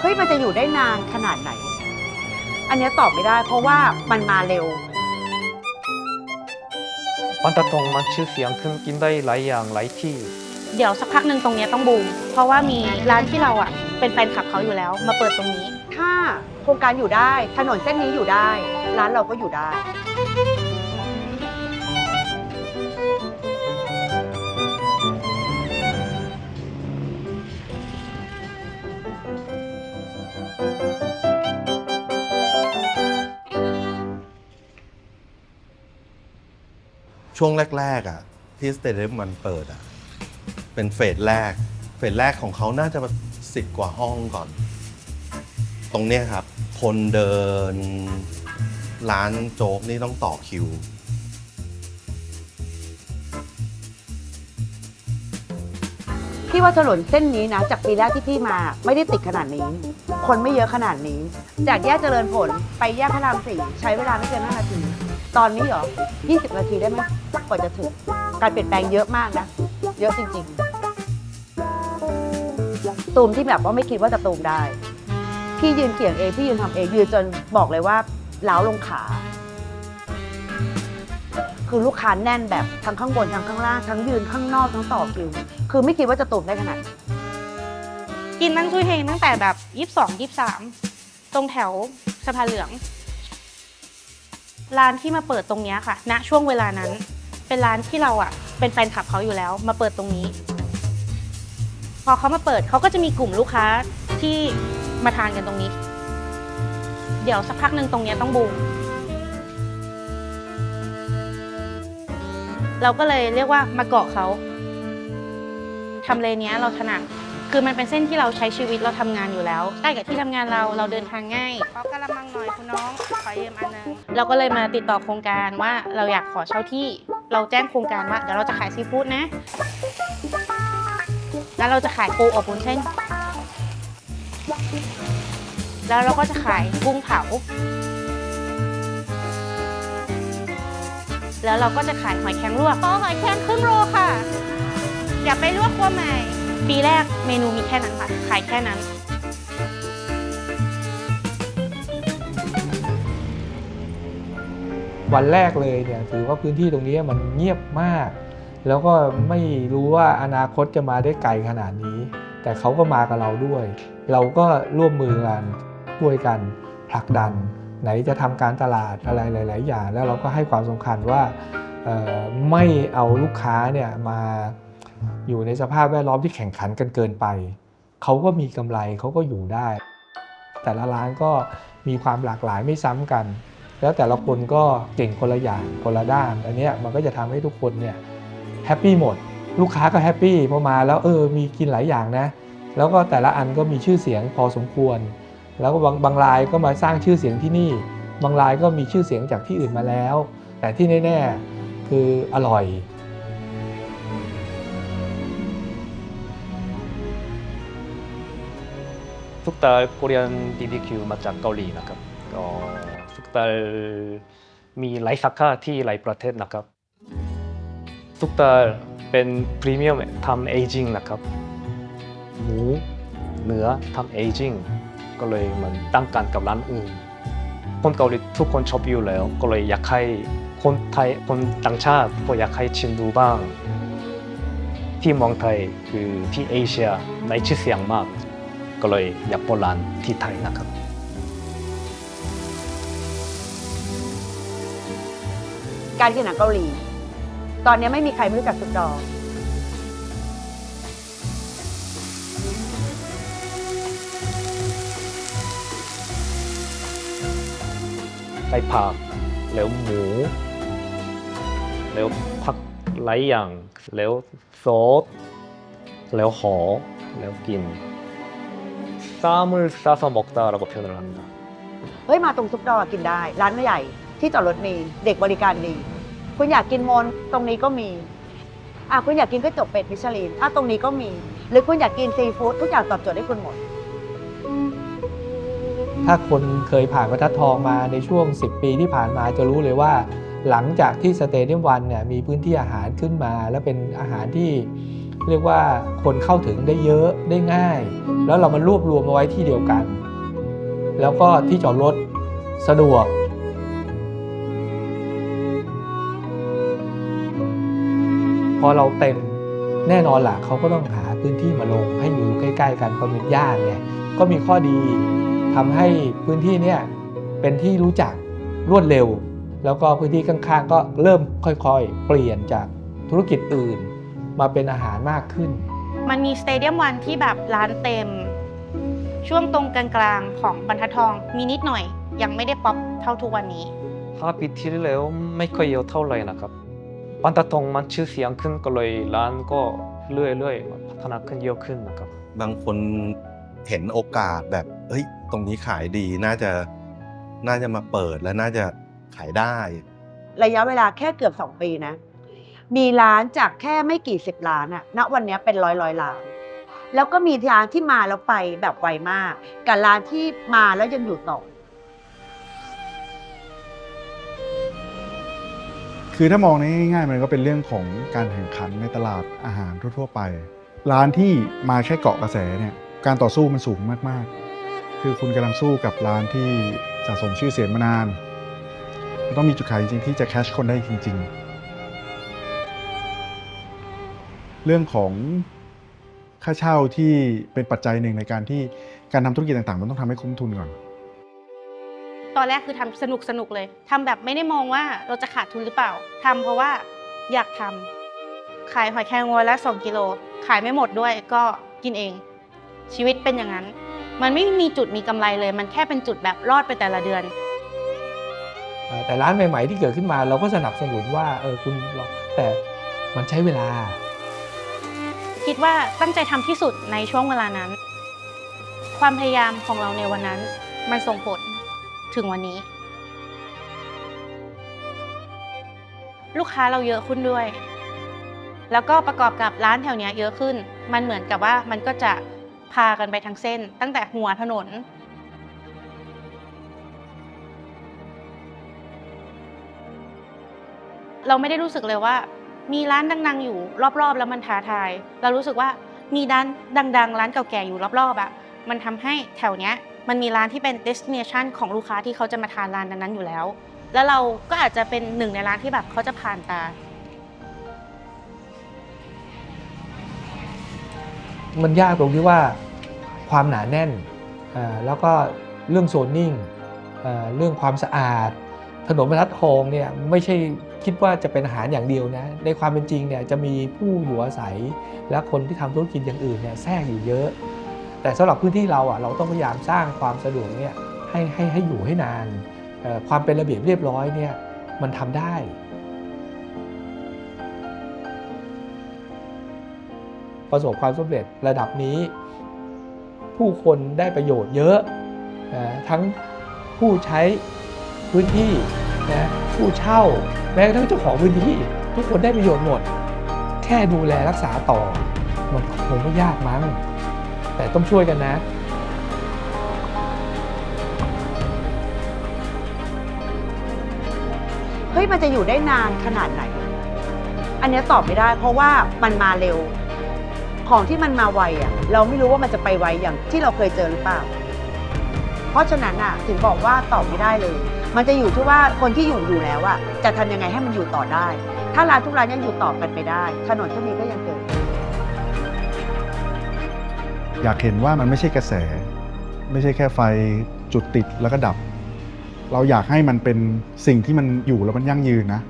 เฮ้ยมันจะอยู่ได้นานขนาดไหน อันเนี้ยตอบไม่ได้ เพราะว่ามันมาเร็ว วันตะตรงมันชื่อเสียงขึ้นกินได้หลายอย่างหลายที่ เดี๋ยวสักพักหนึ่งตรงเนี้ยต้องบูม เพราะว่ามีร้านที่เราอะ เป็นแฟนคลับเขาอยู่แล้ว มาเปิดตรงนี้ ถ้าโครงการอยู่ได้ ถนนเส้นนี้อยู่ได้ ร้านเราก็อยู่ได้ ช่วงแรกๆอะที่สเตเดียมมันเปิดอะเป็นเฟสแรก เฟสแรกของเขาน่าจะสิบกว่าห้องก่อน ตรงเนี้ยครับ คนเดินร้านโจ๊กนี่ต้องต่อคิว พี่ว่าถนนเส้นนี้นะ จากปีแรกที่พี่มาไม่ได้ติดขนาดนี้ คนไม่เยอะขนาดนี้ จากแยกเจริญผลไปแยกพระรามสี่ใช้เวลาไม่เกิน5นาที ตอนนี้เหรอ 20 นาทีได้ไหมกว่าจะถึง การเปลี่ยนแปลงเยอะมากนะ เยอะจริง ๆ ตูมที่แบบว่าไม่คิดว่าจะตูมได้ พี่ยืนเขียงเอง พี่ยืนทำเอง ยืนจนบอกเลยว่าล้าวลงขา คือลูกค้าแน่นแบบทั้งข้างบนทั้งข้างล่างทั้งยืนข้างนอกทั้งต่อคิว คือไม่คิดว่าจะตูมได้ขนาดนี้กินนั่งช่วยเฮงตั้งแต่แบบยี่สิบสองยี่สามตรงแถวสะพานเหลือง ร้านที่มาเปิดตรงนี้ค่ะ ณ ช่วงเวลานั้น เป็นร้านที่เราอะ เป็นแฟนคลับเขาอยู่แล้ว มาเปิดตรงนี้ พอเขามาเปิดเขาก็จะมีกลุ่มลูกค้าที่มาทานกันตรงนี้ เดี๋ยวสักพักหนึ่งตรงนี้ต้องบูมเราก็เลยเรียกว่ามาเกาะเขาทำเลเนี้ยเราถนัด คือมันเป็นเส้นที่เราใช้ชีวิตเราทำงานอยู่แล้วใกล้กับที่ทำงานเราเราเดินทางง่ายขอกระมังหน่อยคุณน้องขอยืมอันนึงเราก็เลยมาติดต่อโครงการว่าเราอยากขอเช่าที่ เราแจ้งโครงการว่าเดี๋ยวเราจะขายซีฟู้ดนะ แล้วเราจะขายปูอบวุ้นเส้นแล้วเราก็จะขายกุ้งเผาแล้วเราก็จะขายหอยแครงลวกขอหอยแครงครึ่งโลค่ะอย่าไปลวกครัวใหม่ ปีแรกเมนูมีแค่นั้นค่ะ ขายแค่นั้น วันแรกเลยเนี่ยถือว่าพื้นที่ตรงนี้มันเงียบมาก แล้วก็ไม่รู้ว่าอนาคตจะมาได้ไกลขนาดนี้ แต่เขาก็มากับเราด้วย เราก็ร่วมมือกันช่วยกันผลักดัน ไหนจะทำการตลาดอะไรหลาย ๆ อย่าง แล้วเราก็ให้ความสำคัญว่าไม่เอาลูกค้าเนี่ยมา อยู่ในสภาพแวดล้อมที่แข่งขันกันเกินไป เขาก็มีกำไรเขาก็อยู่ได้ แต่ละร้านก็มีความหลากหลายไม่ซ้ำกัน แล้วแต่ละคนก็เก่งคนละอย่างคนละด้าน อันนี้มันก็จะทำให้ทุกคนเนี่ยแฮปปี้หมด ลูกค้าก็แฮปปี้พอมาแล้วเออมีกินหลายอย่างนะ แล้วก็แต่ละอันก็มีชื่อเสียงพอสมควร แล้วก็บางบางรายก็มาสร้างชื่อเสียงที่นี่ บางรายก็มีชื่อเสียงจากที่อื่นมาแล้ว แต่ที่แน่ๆคืออร่อย ทุกตาโคเรียนบีบีคิวมาจากเกาหลีนะครับก็ทุกตามีหลายสาขาที่หลายประเทศนะครับ ทุกตาเป็นพรีเมียมทำเอจิ้งนะครับหมูเนื้อทำเอจิ้งก็เลยมันตั้งกันกับร้านอื่น คนเกาหลีทุกคนชอบอยู่แล้ว ก็เลยอยากให้คนไทยคนต่างชาติก็อยากให้ชิมดูบ้าง ที่เมืองไทยคือที่เอเชียในชื่อเสียงมาก ก็เลยอยากเปิดร้านที่ไทยนะครับการกินหนังเกาหลี ตอนนี้ไม่มีใครไม่รู้จักสุดดอใส่ผักแล้วหมู แล้วผักหลายอย่าง แล้วซอสแล้วหอมแล้วกิน 쌈을싸서먹다라고 표현을 합니다. เฮ้ยมาตรงซุปดอกินได้ ร้านไม่ใหญ่ ที่จอดรถมี เด็กบริการดี คุณอยากกินมนตรงนี้ก็มี อ่ะคุณอยากกินก๋วยเตี๋ยวเป็ดมิชลินอ่ะตรงนี้ก็มี หรือคุณอยากกินซีฟู้ดทุกอย่างตอบโจทย์ให้คุณหมด ถ้าคนเคยผ่านบรรทัดทองมาในช่วง 10 ปีที่ผ่านมาจะรู้เลยว่า หลังจากที่สเตเดียมวันเนี่ยมีพื้นที่อาหารขึ้นมา และเป็นอาหารที่ เรียกว่าคนเข้าถึงได้เยอะได้ง่าย แล้วเรามารวบรวมมาไว้ที่เดียวกัน แล้วก็ที่จอดรถสะดวกพอเราเต็มแน่นอนล่ะเขาก็ต้องหาพื้นที่มาลงให้อยู่ใกล้ ๆ กันเพราะเป็นย่านไงก็มีข้อดีทำให้พื้นที่เนี่ยเป็นที่รู้จักรวดเร็ว แล้วก็พื้นที่ข้างๆ ก็เริ่มค่อยๆ เปลี่ยนจากธุรกิจอื่น มาเป็นอาหารมากขึ้น มันมีสเตเดียมวันที่แบบร้านเต็ม ช่วงตรงกลางๆของบรรทัดทองมีนิดหน่อย ยังไม่ได้ป๊อปเท่าทุกวันนี้ห้าปีที่แล้วไม่ค่อยเยอะเท่าไหร่นะครับปันตะทองมันชื่อเสียงขึ้นก็เลยร้านก็เรื่อยๆพัฒนาขึ้นเยอะขึ้นนะครับ บางคนเห็นโอกาสแบบเฮ้ยตรงนี้ขายดีน่าจะน่าจะมาเปิดและน่าจะขายได้ ระยะเวลาแค่เกือบ 2 ปีนะ มีร้านจากแค่ไม่กี่สิบร้านอะณวันนี้เป็นร้อยร้อยร้าน แล้วก็มีร้านที่มาแล้วไปแบบไวมาก กับร้านที่มาแล้วยังอยู่ต่อ คือถ้ามองในง่ายๆมันก็เป็นเรื่องของการแข่งขันในตลาดอาหารทั่วๆไป ร้านที่มาแค่เกาะกระแสเนี่ยการต่อสู้มันสูงมากๆ คือคุณกำลังสู้กับร้านที่สะสมชื่อเสียงมานานมันต้องมีจุดขายจริงๆที่จะแคชคนได้จริง ๆ เรื่องของค่าเช่าที่เป็นปัจจัยหนึ่งในการที่การทำธุรกิจต่างๆ มันต้องทำให้คุ้มทุนก่อน ตอนแรกคือทำสนุกสนุกๆเลยทำแบบไม่ได้มองว่าเราจะขาดทุนหรือเปล่าทำเพราะว่าอยากทำขายหอยแครงวันละ2กิโลขายไม่หมดด้วยก็กินเอง ชีวิตเป็นอย่างนั้น มันไม่มีจุดมีกำไรเลย มันแค่เป็นจุดแบบรอดไปแต่ละเดือน เอ่อแต่ร้านใหม่ ๆ ที่เกิดขึ้นมาเราก็สนับสนุนว่าเออคุณลองแต่มันใช้เวลา คิดว่าตั้งใจทำที่สุดในช่วงเวลานั้น ความพยายามของเราในวันนั้น มันส่งผลถึงวันนี้ ลูกค้าเราเยอะขึ้นด้วย แล้วก็ประกอบกับร้านแถวนี้เยอะขึ้น มันเหมือนกับว่ามันก็จะพากันไปทั้งเส้น ตั้งแต่หัวถนนเราไม่ได้รู้สึกเลยว่า มีร้านดัง ๆ อยู่รอบๆ แล้วมันท้าทาย เรารู้สึกว่ามีร้านดัง ๆ ร้านเก่าแก่อยู่รอบๆอะมันทำให้แถวเนี้ยมันมีร้านที่เป็น destination ของลูกค้าที่เขาจะมาทานร้านนั้นๆอยู่แล้ว แล้วเราก็อาจจะเป็นหนึ่งในร้านที่แบบเขาจะผ่านตา มันยากตรงที่ว่าความหนาแน่นแล้วก็เรื่องโซนนิ่งเรื่องความสะอาด ถนนบรรทัดทองเนี่ยไม่ใช่คิดว่าจะเป็นอาหารอย่างเดียวนะ ในความเป็นจริงเนี่ยจะมีผู้อยู่อาศัย และคนที่ทำธุรกิจอย่างอื่นเนี่ยแทรกอยู่เยอะ แต่สำหรับพื้นที่เราอะเราต้องพยายามสร้างความสะดวกเนี่ยให้ให้ให้อยู่ให้นาน ความเป็นระเบียบเรียบร้อยเนี่ยมันทำได้ประสบความสำเร็จระดับนี้ ผู้คนได้ประโยชน์เยอะ ทั้งผู้ใช้ พื้นที่นะผู้เช่า แม้กระทั่งเจ้าของพื้นที่ ทุกคนได้ประโยชน์หมด แค่ดูแลรักษาต่อ มันคงไม่ยากมั้ง แต่ต้องช่วยกันนะเฮ้ยมันจะอยู่ได้นานขนาดไหน อันเนี้ยตอบไม่ได้ เพราะว่ามันมาเร็ว ของที่มันมาไวอะเราไม่รู้ว่ามันจะไปไวอย่างที่เราเคยเจอหรือเปล่า เพราะฉะนั้นอะถึงบอกว่าตอบไม่ได้เลย มันจะอยู่ที่ว่าคนที่อยู่อยู่แล้วอะจะทำยังไงให้มันอยู่ต่อได้ ถ้าร้านทุกร้านยังอยู่ต่อกันไปได้ ถนนเช่นนี้ก็ยังเกิด อยากเห็นว่ามันไม่ใช่กระแส ไม่ใช่แค่ไฟจุดติดแล้วก็ดับ เราอยากให้มันเป็นสิ่งที่มันอยู่แล้วมันยั่งยืนนะ